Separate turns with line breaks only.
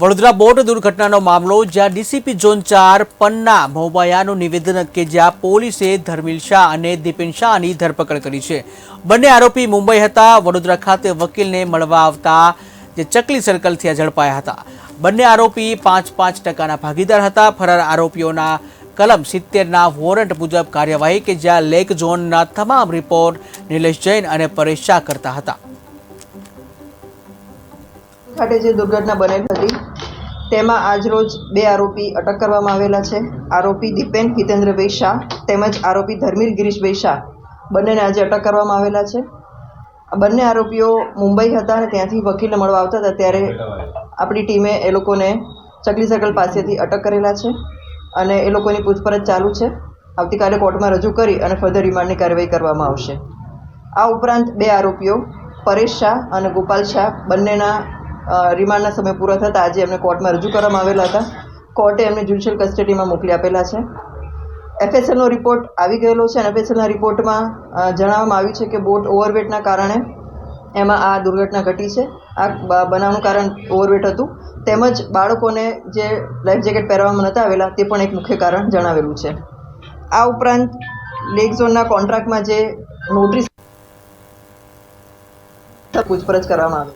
Vadodara boat દુર્ઘટનાનો મામલો, જ્યાં DCP zone ચાર પન્ના મોબાયાનું નિવેદન કે જ્યાં પોલીસે ધર્મિલ શાહ અને દીપેન શાહની ધરપકડ કરી છે. બંને આરોપી મુંબઈ હતા. વડોદરા ખાતે વકીલને મળવા આવતા જે ચકલી સર્કલથી ઝડપાયા હતા. બંને આરોપી પાંચ પાંચ ટકાના ભાગીદાર હતા. ફરાર આરોપીઓના કલમ સિત્તેરના વોરંટ મુજબ કાર્યવાહી કે જ્યાં લેક ઝોનના તમામ રિપોર્ટ નિલેશ જૈન અને પરેશ શાહ કરતા હતા.
ખાતે જે દુર્ઘટના બનેલ હતી, તેમાં આજરોજ બે આરોપી અટક કરવામાં આવેલા છે. આરોપી દીપેન હિતેન્દ્રભાઈ શાહ તેમજ આરોપી ધર્મીર ગિરીશભાઈ શાહ બંનેને આજે અટક કરવામાં આવેલા છે. બંને આરોપીઓ મુંબઈ હતા અને ત્યાંથી વકીલને મળવા આવતા હતા, ત્યારે આપણી ટીમે એ લોકોને ચકલી સર્કલ પાસેથી અટક કરેલા છે અને એ લોકોની પૂછપરછ ચાલુ છે. આવતીકાલે કોર્ટમાં રજૂ કરી અને ફર્ધર રિમાન્ડની કાર્યવાહી કરવામાં આવશે. આ ઉપરાંત બે આરોપીઓ, પરેશ શાહ અને ગોપાલ શાહ બંનેના રિમાન્ડના સમય પૂરા થતાં આજે એમને કોર્ટમાં રજૂ કરવામાં આવેલા હતા. કોર્ટે એમને જ્યુડિશિયલ કસ્ટડીમાં મોકલી આપેલા છે. એફએસએલનો રિપોર્ટ આવી ગયેલો છે અને એફએસએલના રિપોર્ટમાં જણાવવામાં આવ્યું છે કે બોટ ઓવરવેટના કારણે એમાં આ દુર્ઘટના ઘટી છે. આ બનાવનું કારણ ઓવરવેટ હતું. તેમજ બાળકોને જે લાઈફ જેકેટ પહેરવામાં નહોતા આવેલા તે પણ એક મુખ્ય કારણ જણાવેલું છે. આ ઉપરાંત લેક ઝોનના કોન્ટ્રાક્ટમાં જે નોટરીસ પૂછપરછ કરવામાં આવી.